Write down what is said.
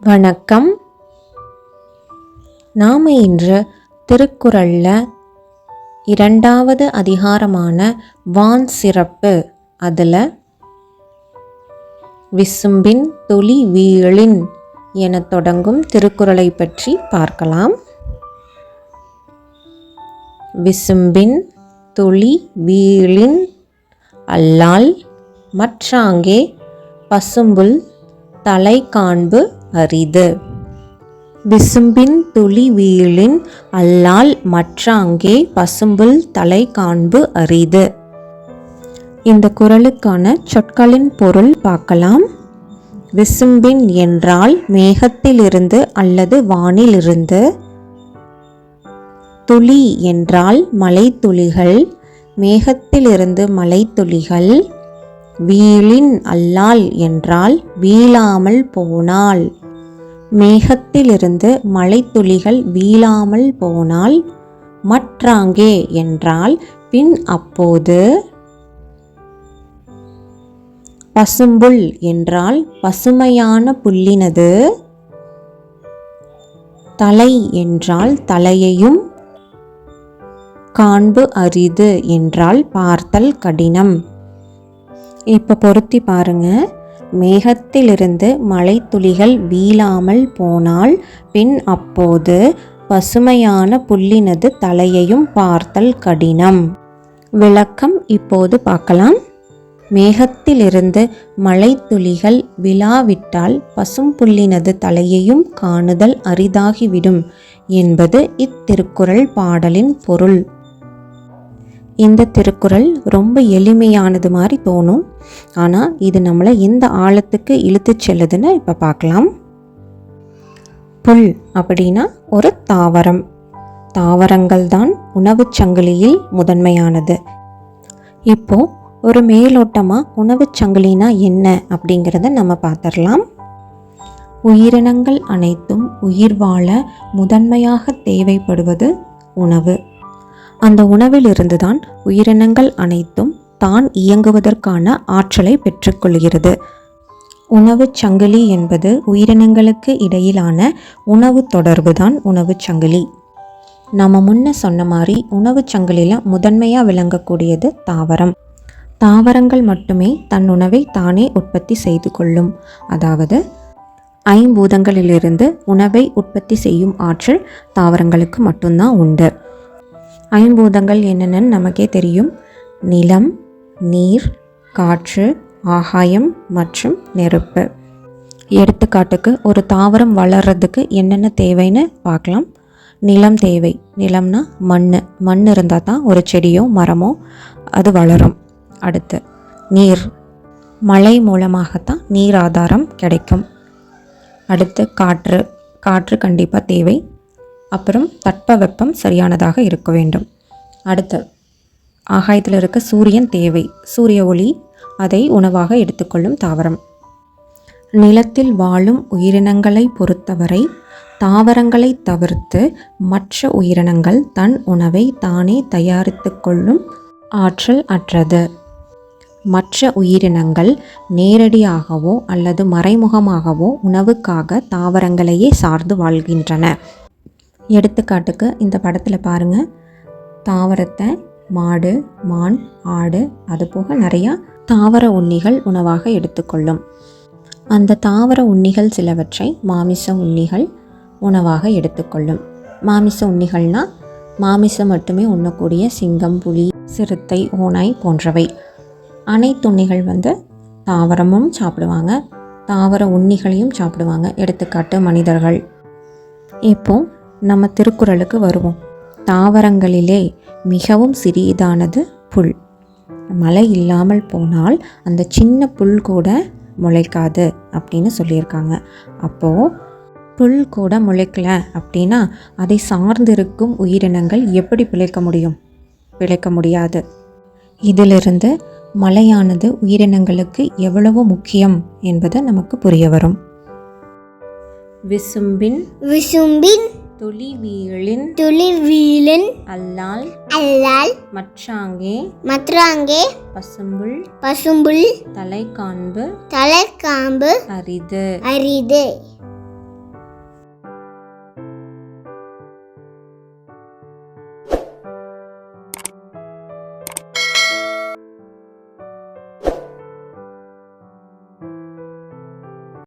வணக்கம். நாம் இன்று திருக்குறளில் இரண்டாவது அதிகாரமான வான் சிறப்பு. அதில் விசும்பின் தொலி வீழின் என தொடங்கும் திருக்குறளை பற்றி பார்க்கலாம். விசும்பின் தொழி வீழின் அல்லால் மற்றாங்கே பசும்புல் தலை காண்பு அரிது விசும்பின் துளி வீழின் அல்லால் மற்றாங்கே பசும்புல் தலை காண்பு அரிது இந்த குரலுக்கான சொற்களின் பொருள் பார்க்கலாம். விசும்பின் என்றால் மேகத்திலிருந்து அல்லது வானிலிருந்து. துளி என்றால் மலைத்துளிகள் மேகத்திலிருந்து மலைத்துளிகள். வீழின் அல்லால் என்றால் வீழாமல் போனால். மேகத்திலிருந்து மழைத்துளிகள் வீழாமல் போனால் மற்றாங்கே என்றால் பின் அப்போது. பசும்புல் என்றால் பசுமையான புல்லினது. தலை என்றால் தலையையும். காண்பு அரிது என்றால் பார்த்தல் கடினம். இப்போ பொருத்தி பாருங்க. மேகத்திலிருந்து மழைத்துளிகள் வீழாமல் போனால் பின் அப்போது பசுமையான புல்லினது தலையையும் பார்த்தல் கடினம். விளக்கம் இப்போது பார்க்கலாம். மேகத்திலிருந்து மழைத்துளிகள் விழாவிட்டால் பசும் புல்லினது தலையையும் காணுதல் அரிதாகிவிடும் என்பது இத்திருக்குறள் பாடலின் பொருள். இந்த திருக்குறள் ரொம்ப எளிமையானது மாதிரி தோணும். ஆனால் இது நம்மளை எந்த ஆழத்துக்கு இழுத்து செல்லுதுன்னு இப்போ பார்க்கலாம் புல் அப்படின்னா ஒரு தாவரம். தாவரங்கள் தான் உணவுச் சங்கிலியில் முதன்மையானது. இப்போ ஒரு மேலோட்டமாக உணவுச் சங்கிலினா என்ன அப்படிங்கிறத நம்ம பார்த்துடலாம் உயிரினங்கள் அனைத்தும் உயிர் வாழ முதன்மையாக தேவைப்படுவது உணவு. அந்த உணவிலிருந்துதான் உயிரினங்கள் அனைத்தும் தான் இயங்குவதற்கான ஆற்றலை பெற்றுக்கொள்கிறது. உணவுச் சங்கிலி என்பது உயிரினங்களுக்கு இடையிலான உணவு தொடர்பு தான் உணவுச் சங்கிலி. நம்ம முன்ன சொன்ன மாதிரி உணவுச் சங்கிலியில் முதன்மையாக விளங்கக்கூடியது தாவரம். தாவரங்கள் மட்டுமே தன் உணவை தானே உற்பத்தி செய்து கொள்ளும். அதாவது ஐம்பூதங்களிலிருந்து உணவை உற்பத்தி செய்யும் ஆற்றல் தாவரங்களுக்கு மட்டும்தான் உண்டு. ஐம்பூதங்கள் என்னென்னு நமக்கே தெரியும். நிலம் நீர் காற்று ஆகாயம் மற்றும் நெருப்பு. எடுத்துக்காட்டுக்கு ஒரு தாவரம் வளர்கிறதுக்கு என்னென்ன தேவைன்னு பார்க்கலாம். நிலம் தேவை. நிலம்னா மண் மண் இருந்தால் தான் ஒரு செடியோ மரமோ அது வளரும். அடுத்து நீர். மழை மூலமாகத்தான் நீர் ஆதாரம் கிடைக்கும். அடுத்து காற்று. காற்று கண்டிப்பாக தேவை. அப்புறம் தட்பவெப்பம் சரியானதாக இருக்க வேண்டும். அடுத்து ஆகாயத்தில் இருக்க சூரியன் தேவை. சூரிய ஒளி அதை உணவாக எடுத்துக்கொள்ளும் தாவரம். நிலத்தில் வாழும் உயிரினங்களை பொறுத்தவரை தாவரங்களை தவிர்த்து மற்ற உயிரினங்கள் தன் உணவை தானே தயாரித்து கொள்ளும் ஆற்றல் அற்றது. மற்ற உயிரினங்கள் நேரடியாகவோ அல்லது மறைமுகமாகவோ உணவுக்காக தாவரங்களையே சார்ந்து வாழ்கின்றன. எடுத்துக்காட்டுக்கு இந்த படத்தில் பாருங்கள் தாவரத்தை மாடு மான் ஆடு அது போக நிறையா தாவர உண்ணிகள் உணவாக எடுத்துக்கொள்ளும். அந்த தாவர உண்ணிகள் சிலவற்றை மாமிச உண்ணிகள் உணவாக எடுத்துக்கொள்ளும். மாமிச உண்ணிகள்னால் மாமிசம் மட்டுமே உண்ணக்கூடிய சிங்கம் புலி சிறுத்தை ஓனாய் போன்றவை. அனைத்து உண்ணிகள் வந்து தாவரமும் சாப்பிடுவாங்க. தாவர உண்ணிகளையும் சாப்பிடுவாங்க. எடுத்துக்காட்டு மனிதர்கள். இப்போ நம்ம திருக்குறளுக்கு வருவோம். தாவரங்களிலே மிகவும் சிறியதானது புல். மழை இல்லாமல் போனால் அந்த சின்ன புல் கூட முளைக்காது அப்படின்னு சொல்லியிருக்காங்க. அப்போது புல் கூட முளைக்கல அப்படின்னா அதை சார்ந்திருக்கும் உயிரினங்கள் எப்படி பிழைக்க முடியும்? பிழைக்க முடியாது. இதிலிருந்து மழையானது உயிரினங்களுக்கு எவ்வளவு முக்கியம் என்பது நமக்கு புரிய வரும். விசும்பின் விசும்பின் துளி வீழின் துளி வீழன் அல்லால் அல்லால் மற்றாங்கே மற்றாங்கே பசும்புல் பசும்புல் தலை காண்பு தலைக்காம்பு அரிது. அரிது.